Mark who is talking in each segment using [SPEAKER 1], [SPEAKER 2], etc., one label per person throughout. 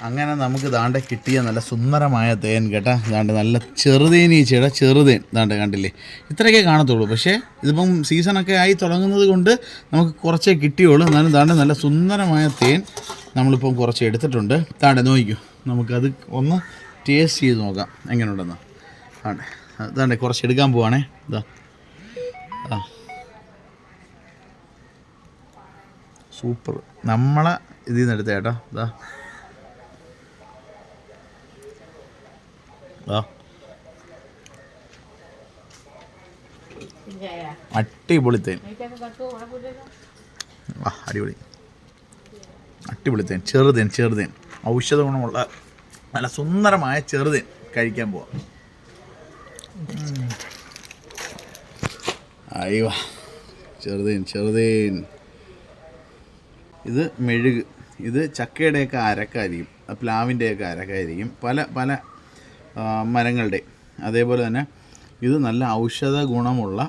[SPEAKER 1] അങ്ങനെ നമുക്ക് ദാണ്ട് കിട്ടിയ നല്ല സുന്ദരമായ തേൻ കേട്ടാ. ദാണ്ട് നല്ല ചെറുതേനീച്ചയുടെ ചെറുതേൻ ദാണ്ട് കണ്ടില്ലേ? ഇത്രയൊക്കെ കാണത്തുള്ളൂ. പക്ഷേ ഇതിപ്പം സീസണൊക്കെ ആയി തുടങ്ങുന്നത് കൊണ്ട് നമുക്ക് കുറച്ചേ കിട്ടിയുള്ളൂ. എന്നാലും ദാണ്ട് നല്ല സുന്ദരമായ തേൻ നമ്മളിപ്പം കുറച്ച് എടുത്തിട്ടുണ്ട്. താണ്ടെ നോക്കിക്കൂ. നമുക്കത് ഒന്ന് ടേസ്റ്റ് ചെയ്ത് നോക്കാം. എങ്ങനെയുണ്ടെന്ന്. ആണ് ദാണ്ട് കുറച്ച് എടുക്കാൻ പോവാണേ. ഇതാ ആ. സൂപ്പർ. നമ്മളെ ഇതിൽ നിന്ന് എടുത്തേട്ടോ ഇതാ അടിപൊളി തേൻ. ആ അടിപൊളി. അടിപൊളി തേൻ. ചെറുതേൻ ചെറുതേൻ ഔഷധ ഗുണമുള്ള നല്ല സുന്ദരമായ ചെറുതേൻ കഴിക്കാൻ പോവാം. അയ്യോ ചെറുതേൻ ചെറുതേൻ ഇത് മെഴുക് ഇത് ചക്കയുടെയൊക്കെ അരക്കായിരിക്കും പ്ലാവിന്റെയൊക്കെ അരക്കായിരിക്കും. പല പല മരങ്ങളുടെ. അതേപോലെ തന്നെ ഇത് നല്ല ഔഷധ ഗുണമുള്ള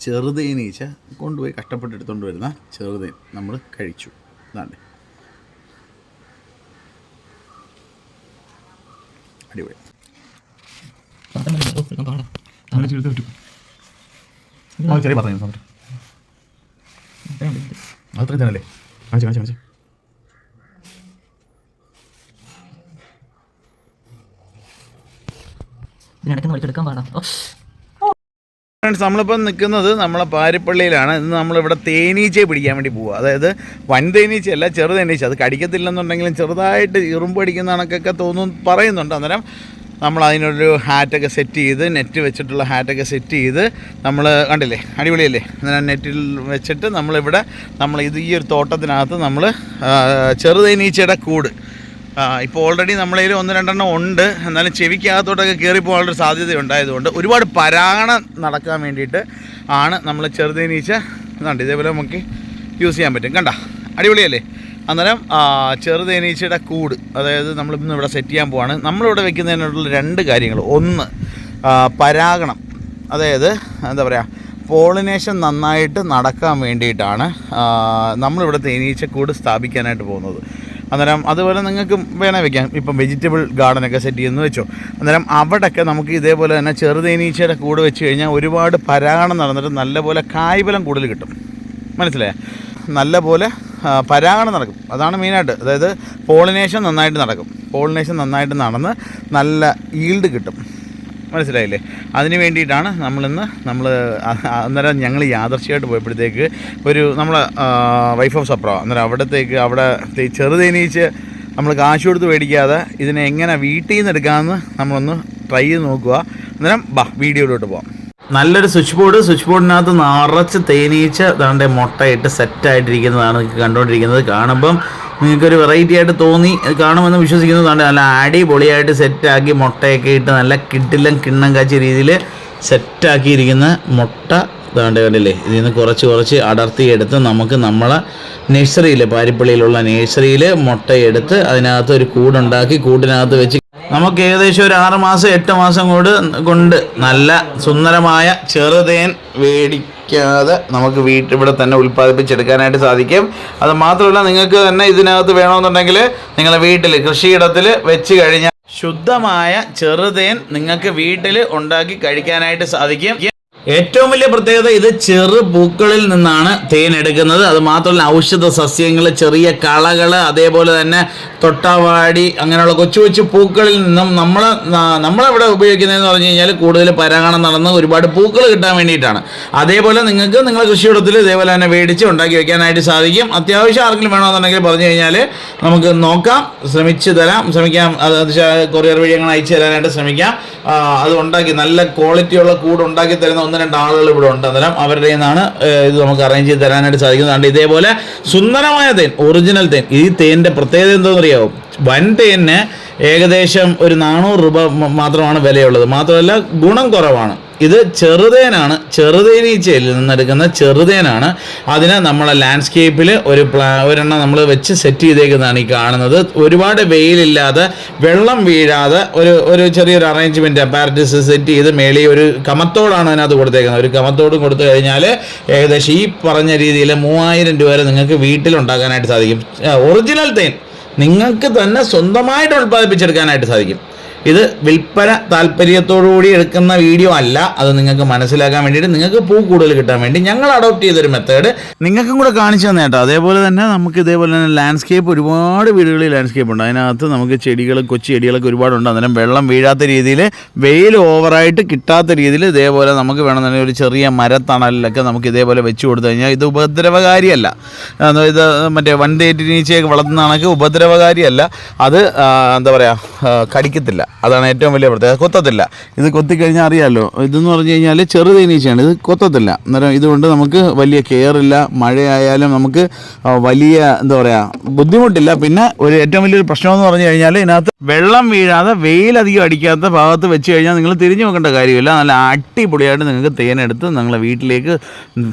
[SPEAKER 1] ചെറുതേനീച്ച കൊണ്ടുപോയി കഷ്ടപ്പെട്ട് എടുത്തുകൊണ്ട് വരുന്ന ചെറുതേൻ നമ്മൾ കഴിച്ചു. ഇതാണ്ട്. അടിപൊളി. ചെറിയ പറഞ്ഞു അത്ര തന്നെ അല്ലേ കാണിച്ചു കാണിച്ചു കാണിച്ചു
[SPEAKER 2] ഇതിനിടയ്ക്ക് വിളിച്ചെടുക്കാൻ പാടാം.
[SPEAKER 1] ഫ്രണ്ട്സ് നമ്മളിപ്പോൾ നിൽക്കുന്നത് നമ്മളെ പാരിപ്പള്ളിയിലാണ്. ഇന്ന് നമ്മളിവിടെ തേനീച്ചയെ പിടിക്കാൻ വേണ്ടി പോവുക അതായത് വൻ തേനീച്ചയല്ല ചെറു തേനീച്ച. അത് കടിക്കത്തില്ലെന്നുണ്ടെങ്കിലും ചെറുതായിട്ട് ഇറുമ്പ് അടിക്കുന്ന കണക്കൊക്കെ തോന്നും പറയുന്നുണ്ട്. അന്നേരം നമ്മൾ അതിനൊരു ഹാറ്റൊക്കെ സെറ്റ് ചെയ്ത് നെറ്റ് വെച്ചിട്ടുള്ള ഹാറ്റൊക്കെ സെറ്റ് ചെയ്ത് നമ്മൾ കണ്ടില്ലേ? അടിപൊളിയല്ലേ? അന്നേരം നെറ്റിൽ വെച്ചിട്ട് നമ്മളിവിടെ നമ്മൾ ഇത് ഈ ഒരു തോട്ടത്തിനകത്ത് നമ്മൾ ചെറുതേനീച്ചയുടെ കൂട് ഇപ്പോൾ ഓൾറെഡി നമ്മളതിൽ ഒന്ന് രണ്ടെണ്ണം ഉണ്ട്. എന്നാലും ചെവിക്കകത്തോട്ടൊക്കെ കയറി പോകാനുള്ളൊരു സാധ്യത ഉണ്ടായതുകൊണ്ട് ഒരുപാട് പരാഗണം നടക്കാൻ വേണ്ടിയിട്ട് ആണ് നമ്മൾ ചെറുതേനീച്ച കണ്ട് ഇതേപോലെ നമുക്ക് യൂസ് ചെയ്യാൻ പറ്റും. കണ്ട? അടിപൊളിയല്ലേ? അന്നേരം ചെറുതേനീച്ചയുടെ കൂട് അതായത് നമ്മളിന്ന് ഇവിടെ സെറ്റ് ചെയ്യാൻ പോവാണ്. നമ്മളിവിടെ വെക്കുന്നതിനുള്ള രണ്ട് കാര്യങ്ങൾ ഒന്ന് പരാഗണം. അതായത് എന്താ പറയുക പോളിനേഷൻ നന്നായിട്ട് നടക്കാൻ വേണ്ടിയിട്ടാണ് നമ്മളിവിടെ തേനീച്ചക്കൂട് സ്ഥാപിക്കാനായിട്ട് പോകുന്നത്. അന്നേരം അതുപോലെ നിങ്ങൾക്ക് വേണേൽ വെക്കാം. ഇപ്പം വെജിറ്റബിൾ ഗാർഡനൊക്കെ സെറ്റ് ചെയ്യുന്നു വെച്ചോ. അന്നേരം അവിടെയൊക്കെ നമുക്ക് ഇതേപോലെ തന്നെ ചെറുതേനീച്ചയുടെ കൂട് വെച്ച് കഴിഞ്ഞാൽ ഒരുപാട് പരാഗണം നടന്നിട്ട് നല്ലപോലെ കായ്ഫലം കൂടുതൽ കിട്ടും. മനസ്സിലായോ? നല്ലപോലെ പരാഗണം നടക്കും. അതാണ് മെയിനായിട്ട് അതായത് പോളിനേഷൻ നന്നായിട്ട് നടക്കും. പോളിനേഷൻ നന്നായിട്ട് നടന്ന് നല്ല ഈൽഡ് കിട്ടും. മനസ്സിലായില്ലേ? അതിന് വേണ്ടിയിട്ടാണ് നമ്മളിന്ന് നമ്മൾ അന്നേരം ഞങ്ങൾ യാദർശികമായിട്ട് പോയപ്പോഴത്തേക്ക് ഒരു നമ്മളെ വൈഫ് ഓഫ് സപ്ര അന്നേരം അവിടത്തേക്ക് അവിടെ ചെറുതേനീച്ച് നമ്മൾ കാശ് കൊടുത്ത് മേടിക്കാതെ ഇതിനെ എങ്ങനെ വീട്ടിൽ നിന്ന് എടുക്കാമെന്ന് നമ്മളൊന്ന് ട്രൈ ചെയ്ത് നോക്കുക. അന്നേരം ബാ വീഡിയോയിലോട്ട് പോവാം. നല്ലൊരു സ്വിച്ച് ബോർഡ് സ്വിച്ച് ബോർഡിനകത്ത് നിറച്ച് തേനീച്ച അതാണ്ട് മുട്ടയിട്ട് സെറ്റായിട്ടിരിക്കുന്നതാണ് കണ്ടുകൊണ്ടിരിക്കുന്നത് കാണുമ്പം നിങ്ങൾക്കൊരു വെറൈറ്റി ആയിട്ട് തോന്നി കാണുമെന്ന് വിശ്വസിക്കുന്നതാണ് നല്ല അടിപൊളിയായിട്ട് സെറ്റാക്കി മുട്ടയൊക്കെ ഇട്ട് നല്ല കിട്ടില്ലം കിണ്ണം കാച്ചിയ രീതിയിൽ സെറ്റാക്കിയിരിക്കുന്ന മുട്ട ഇതാണ്ട് കണ്ടില്ലേ? ഇതിൽ നിന്ന് കുറച്ച് കുറച്ച് അടർത്തിയെടുത്ത് നമുക്ക് നമ്മളെ നഴ്സറിയിൽ പാരിപ്പള്ളിയിലുള്ള നഴ്സറിയിൽ മുട്ടയെടുത്ത് അതിനകത്ത് ഒരു കൂടുണ്ടാക്കി കൂടിനകത്ത് വെച്ച് നമുക്ക് ഏകദേശം ഒരു ആറ് മാസം എട്ട് മാസം കൊണ്ട് കൊണ്ട് നല്ല സുന്ദരമായ ചെറുതേൻ വേടിക്കാതെ നമുക്ക് വീട്ടിൽ ഇവിടെ തന്നെ ഉൽപ്പാദിപ്പിച്ചെടുക്കാനായിട്ട് സാധിക്കും. അത് മാത്രമല്ല നിങ്ങൾക്ക് തന്നെ ഇതിനകത്ത് വേണമെന്നുണ്ടെങ്കിൽ നിങ്ങളെ വീട്ടിൽ കൃഷിയിടത്തിൽ വെച്ച് കഴിഞ്ഞാൽ ശുദ്ധമായ ചെറുതേൻ നിങ്ങൾക്ക് വീട്ടിൽ ഉണ്ടാക്കി കഴിക്കാനായിട്ട് സാധിക്കും. ഏറ്റവും വലിയ പ്രത്യേകത ഇത് ചെറു പൂക്കളിൽ നിന്നാണ് തേൻ എടുക്കുന്നത്. അത് മാത്രമല്ല ഔഷധ സസ്യങ്ങൾ ചെറിയ കളകൾ അതേപോലെ തന്നെ തൊട്ടാവാടി അങ്ങനെയുള്ള കൊച്ചു കൊച്ചു പൂക്കളിൽ നിന്നും നമ്മൾ നമ്മളിവിടെ ഉപയോഗിക്കുന്നതെന്ന് പറഞ്ഞു കഴിഞ്ഞാൽ കൂടുതൽ പരാഗണം നടന്ന് ഒരുപാട് പൂക്കൾ കിട്ടാൻ വേണ്ടിയിട്ടാണ്. അതേപോലെ നിങ്ങൾക്ക് നിങ്ങളുടെ കൃഷിയിടത്തിൽ ഇതേപോലെ തന്നെ മേടിച്ച് ഉണ്ടാക്കി വെക്കാനായിട്ട് സാധിക്കും. അത്യാവശ്യം ആർക്കെങ്കിലും വേണമെന്നുണ്ടെങ്കിൽ പറഞ്ഞു കഴിഞ്ഞാൽ നമുക്ക് നോക്കാം ശ്രമിച്ച് തരാം. ശ്രമിക്കാം അത് കൊറിയർ വഴി അങ്ങനെ അയച്ചു തരാനായിട്ട് ശ്രമിക്കാം. അത് ഉണ്ടാക്കി നല്ല ക്വാളിറ്റിയുള്ള കൂട് ഉണ്ടാക്കി തരുന്ന ഒന്ന് രണ്ട് ആളുകൾ ഇവിടെ ഉണ്ട്. അന്നേരം അവരുടെ നിന്നാണ് ഇത് നമുക്ക് അറേഞ്ച് ചെയ്ത് തരാനായിട്ട് സാധിക്കുന്നത്. ഇതേപോലെ സുന്ദരമായ തേൻ ഒറിജിനൽ തേൻ. ഈ തേനിന്റെ പ്രത്യേകത എന്താണെന്ന് അറിയാവും വൻ തേനിന് ഏകദേശം ഒരു നാനൂറ് രൂപ മാത്രമാണ് വിലയുള്ളത്. മാത്രമല്ല ഗുണം കുറവാണ്. ഇത് ചെറുതേനാണ്. ചെറുതേനീച്ചയിൽ നിന്നെടുക്കുന്ന ചെറുതേനാണ്. അതിനെ നമ്മളെ ലാൻഡ്സ്കേപ്പിൽ ഒരു ഒരെണ്ണം നമ്മൾ വെച്ച് സെറ്റ് ചെയ്തേക്കുന്നതാണ് ഈ കാണുന്നത്. ഒരുപാട് വെയിലില്ലാതെ വെള്ളം വീഴാതെ ഒരു ഒരു ചെറിയൊരു അറേഞ്ച്മെന്റ് അപ്പാരറ്റസ് സെറ്റ് ചെയ്ത് മേളി ഒരു കമത്തോടാണ് അതിനകത്ത് കൊടുത്തേക്കുന്നത്. ഒരു കമത്തോടും കൊടുത്തു കഴിഞ്ഞാൽ ഏകദേശം ഈ പറഞ്ഞ രീതിയിൽ മൂവായിരം രൂപ വരെ നിങ്ങൾക്ക് വീട്ടിലുണ്ടാക്കാനായിട്ട് സാധിക്കും. ഒറിജിനൽ തേൻ നിങ്ങൾക്ക് തന്നെ സ്വന്തമായിട്ട് ഉൽപ്പാദിപ്പിച്ചെടുക്കാനായിട്ട് സാധിക്കും. ഇത് വിൽപ്പന താല്പര്യത്തോടുകൂടി എടുക്കുന്ന വീഡിയോ അല്ല. അത് നിങ്ങൾക്ക് മനസ്സിലാക്കാൻ വേണ്ടിയിട്ട് നിങ്ങൾക്ക് പൂ കൂടുതൽ കിട്ടാൻ വേണ്ടി ഞങ്ങൾ അഡോപ്റ്റ് ചെയ്തൊരു മെത്തേഡ് നിങ്ങൾക്കും കൂടെ കാണിച്ചു തന്നെ കേട്ടോ. അതേപോലെ തന്നെ നമുക്ക് ഇതേപോലെ തന്നെ ലാൻഡ്സ്കേപ്പ് ഒരുപാട് വീടുകളിൽ ലാൻഡ്സ്കേപ്പ് ഉണ്ട്. അതിനകത്ത് നമുക്ക് ചെടികൾ കൊച്ചു ചെടികളൊക്കെ ഒരുപാടുണ്ട്. അന്നേരം വെള്ളം വീഴാത്ത രീതിയിൽ വെയിൽ ഓവറായിട്ട് കിട്ടാത്ത രീതിയിൽ ഇതേപോലെ നമുക്ക് വേണമെന്നുണ്ടെങ്കിൽ ഒരു ചെറിയ മരത്തണലിലൊക്കെ നമുക്ക് ഇതേപോലെ വെച്ച് കൊടുത്തു കഴിഞ്ഞാൽ ഇത് ഉപദ്രവകാരിയല്ല. ഇത് മറ്റേ വൻതേറ്റിനീച്ചയൊക്കെ വളർത്തുന്ന കണക്ക് ഉപദ്രവകാരിയല്ല. അത് എന്താ പറയുക കടിക്കത്തില്ല. അതാണ് ഏറ്റവും വലിയ പ്രത്യേകത. കൊത്തത്തില്ല. ഇത് കൊത്തിക്കഴിഞ്ഞാൽ അറിയാമല്ലോ ഇതെന്ന് പറഞ്ഞു കഴിഞ്ഞാൽ ചെറുതേനീച്ചയാണ് ഇത് കൊത്തത്തില്ല. അന്നേരം ഇതുകൊണ്ട് നമുക്ക് വലിയ കെയർ ഇല്ല മഴയായാലും നമുക്ക് വലിയ എന്താ പറയുക ബുദ്ധിമുട്ടില്ല. പിന്നെ ഒരു ഏറ്റവും വലിയൊരു പ്രശ്നമെന്ന് പറഞ്ഞു കഴിഞ്ഞാൽ ഇതിനകത്ത് വെള്ളം വീഴാതെ വെയിലധികം അടിക്കാത്ത ഭാഗത്ത് വെച്ച് കഴിഞ്ഞാൽ നിങ്ങൾ തിരിഞ്ഞു നോക്കേണ്ട കാര്യമില്ല. നല്ല അടിപൊളിയായിട്ട് നിങ്ങൾക്ക് തേനെടുത്ത് നിങ്ങളെ വീട്ടിലേക്ക്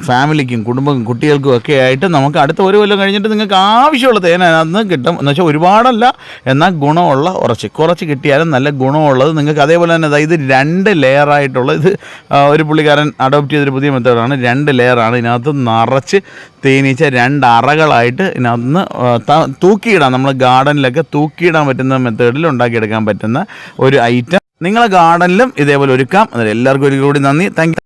[SPEAKER 1] ഫാമിലിക്കും കുടുംബം കുട്ടികൾക്കും ഒക്കെ ആയിട്ട് നമുക്ക് അടുത്ത ഒരു കൊല്ലം കഴിഞ്ഞിട്ട് നിങ്ങൾക്ക് ആവശ്യമുള്ള തേൻ അതിനകത്ത് കിട്ടും. എന്ന് വെച്ചാൽ ഒരുപാടല്ല എന്നാൽ ഗുണമുള്ള കുറച്ച് കുറച്ച് കിട്ടിയാലും നല്ല ഗുണമുള്ളത്. നിങ്ങൾക്ക് അതേപോലെ തന്നെ ഇത് രണ്ട് ലെയറായിട്ടുള്ള ഇത് ഒരു പുള്ളിക്കാരൻ അഡോപ്റ്റ് ചെയ്തൊരു പുതിയ മെത്തേഡാണ് രണ്ട് ലെയറാണ് ഇതിനകത്ത് നിറച്ച് തേനീച്ച രണ്ട് അറകളായിട്ട് ഇതിനകത്ത് തൂക്കിയിടാം. നമ്മൾ ഗാർഡനിലൊക്കെ തൂക്കിയിടാൻ പറ്റുന്ന മെത്തേഡിൽ ഉണ്ടാക്കിയെടുക്കാൻ പറ്റുന്ന ഒരു ഐറ്റം നിങ്ങളെ ഗാർഡനിലും ഇതേപോലെ ഒരുക്കാം. എല്ലാവർക്കും ഒരു കൂടി നന്ദി. താങ്ക്